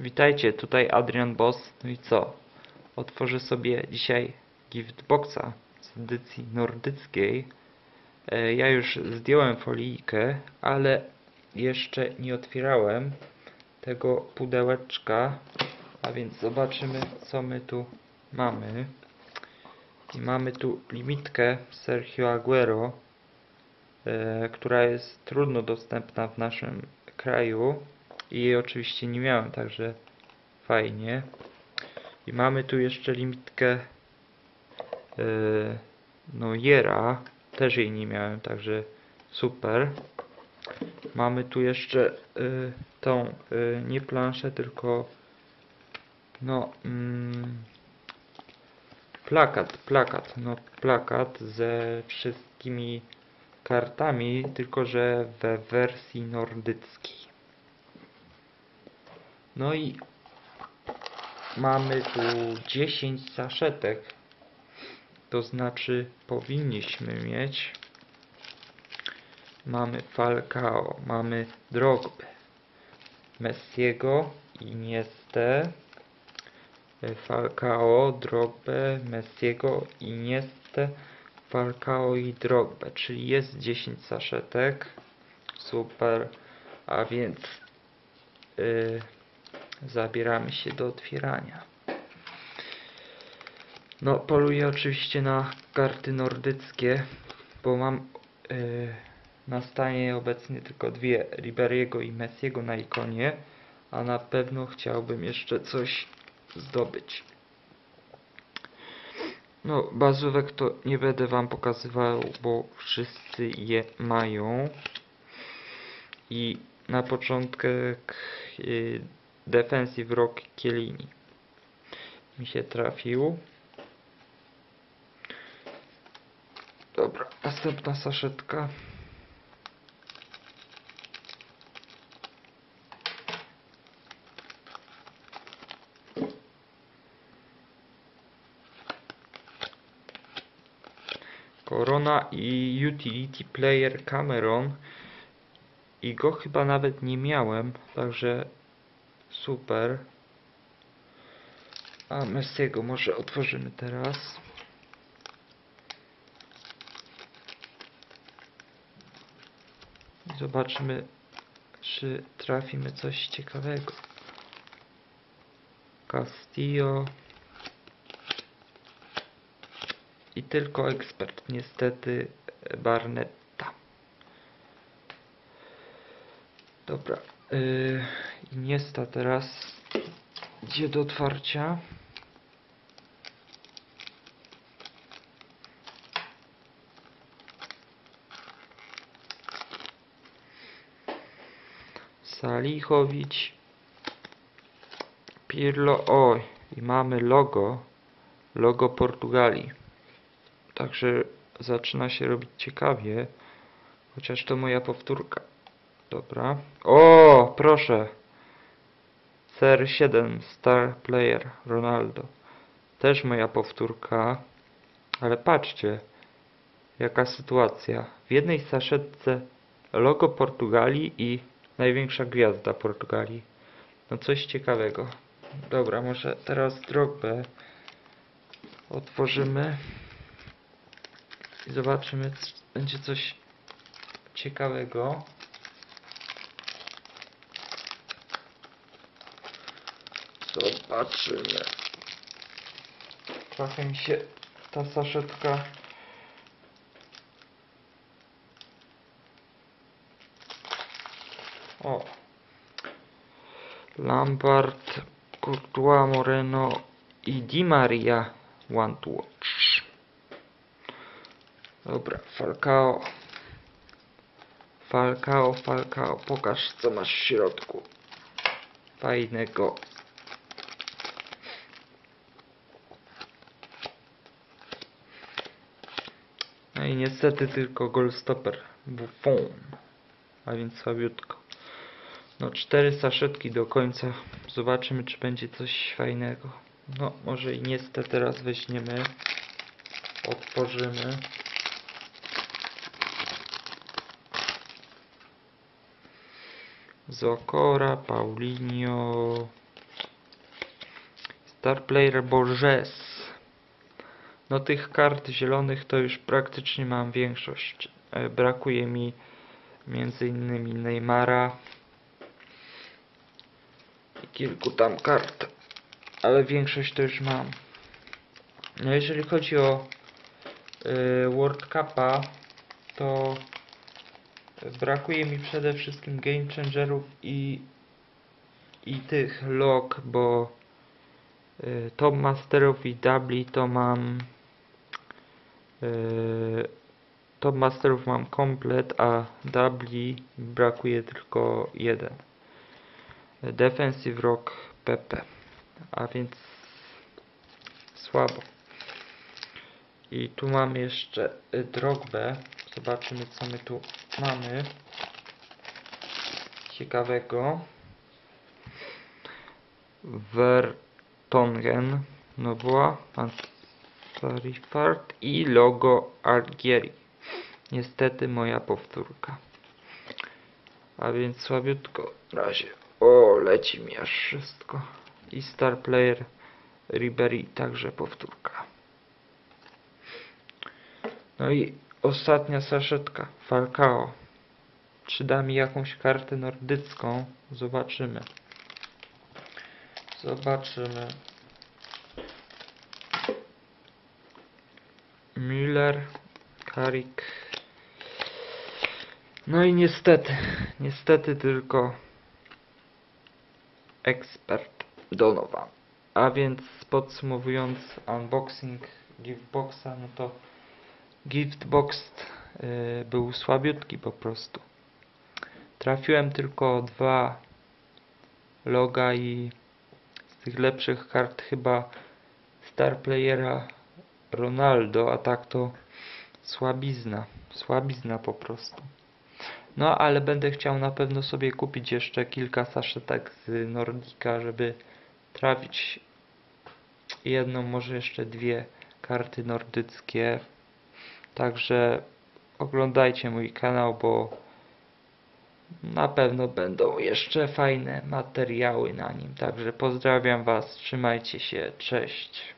Witajcie, tutaj Adrian Boss. No i co? Otworzę sobie dzisiaj giftboxa z edycji nordyckiej. E, Ja już zdjąłem folijkę, ale jeszcze nie otwierałem tego pudełeczka. A więc zobaczymy, co my tu mamy. I mamy tu limitkę Sergio Aguero, e, która jest trudno dostępna w naszym kraju i jej oczywiście nie miałem, także fajnie. I mamy tu jeszcze limitkę e, no Jera, też jej nie miałem, także super. Mamy tu jeszcze e, tą e, nie planszę, tylko no mm, plakat, plakat, no plakat ze wszystkimi kartami, tylko że we wersji nordyckiej. No i mamy tu 10 saszetek, to znaczy powinniśmy mieć. Mamy Falcao, mamy Drogbę, Messiego, Iniestę, Falcao, Drogbę, Messiego, Iniestę, Falcao i Drogbę, czyli jest 10 saszetek. Super, a więc yy, zabieramy się do otwierania. No, poluję oczywiście na karty nordyckie, bo mam yy, na stanie obecnie tylko dwie Riberiego i Messiego na ikonie, a na pewno chciałbym jeszcze coś zdobyć. No, bazówek to nie będę wam pokazywał, bo wszyscy je mają. I na początek y, Defensive Rock Kielini mi się trafił. Dobra, następna saszetka. Corona i Utility Player Cameron i go chyba nawet nie miałem, także super. A Messiego może otworzymy teraz. I Zobaczymy, czy trafimy coś ciekawego. Castillo. I tylko ekspert, niestety Barnetta. Dobra. Yy, Iniesta teraz idzie do otwarcia. Salichowicz. Pirlo. Oj, i mamy logo. Logo Portugalii. Także zaczyna się robić ciekawie. Chociaż to moja powtórka. Dobra. O, proszę. CR7 Star Player Ronaldo. Też moja powtórka. Ale patrzcie, jaka sytuacja. W jednej saszetce logo Portugalii i największa gwiazda Portugalii. No coś ciekawego. Dobra, może teraz Drogbę otworzymy i zobaczymy, czy będzie coś ciekawego. Zobaczymy. Trochę mi się ta saszetka O. Lampard, Courtois, Moreno i Di Maria Want to Watch. Dobra, Falcao. Falcao, Falcao, pokaż co masz w środku. Fajnego. I niestety tylko goalstopper Buffon. A więc słabiutko. No cztery saszetki do końca. Zobaczymy czy będzie coś fajnego. No może i niestety teraz weźmiemy. Otworzymy. Zokora, Paulinho, Star Player Borges. No tych kart zielonych to już praktycznie mam większość. E, Brakuje mi między innymi Neymara i kilku tam kart, ale większość to już mam. No jeżeli chodzi o y, World Cupa, to brakuje mi przede wszystkim Game Changerów i, i tych log, bo y, Top Masterów i Dubli to mam Top Masterów mam komplet, a Dubli brakuje tylko jeden. Defensive Rock Pepe, a więc słabo. I tu mamy jeszcze y, Drogbę. Zobaczymy co my tu mamy. Ciekawego. Vertonghen. No była. Pan Sarifart i logo Algieri. Niestety moja powtórka. A więc słabiutko. Na razie. O, leci mi aż wszystko. I Star Player Ribery także powtórka. No i ostatnia saszetka. Falcao. Czy da mi jakąś kartę nordycką? Zobaczymy. Zobaczymy. Müller, Karik. No i niestety, niestety tylko ekspert Donovan. A więc podsumowując unboxing giftboxa, no to giftbox y, był słabiutki po prostu. Trafiłem tylko dwa loga i z tych lepszych kart chyba star playera Ronaldo, a tak to słabizna, słabizna po prostu. No, ale będę chciał na pewno sobie kupić jeszcze kilka saszetek z Nordika, żeby trafić jedną, może jeszcze dwie karty nordyckie. Także oglądajcie mój kanał, bo na pewno będą jeszcze fajne materiały na nim. Także pozdrawiam Was, trzymajcie się, cześć.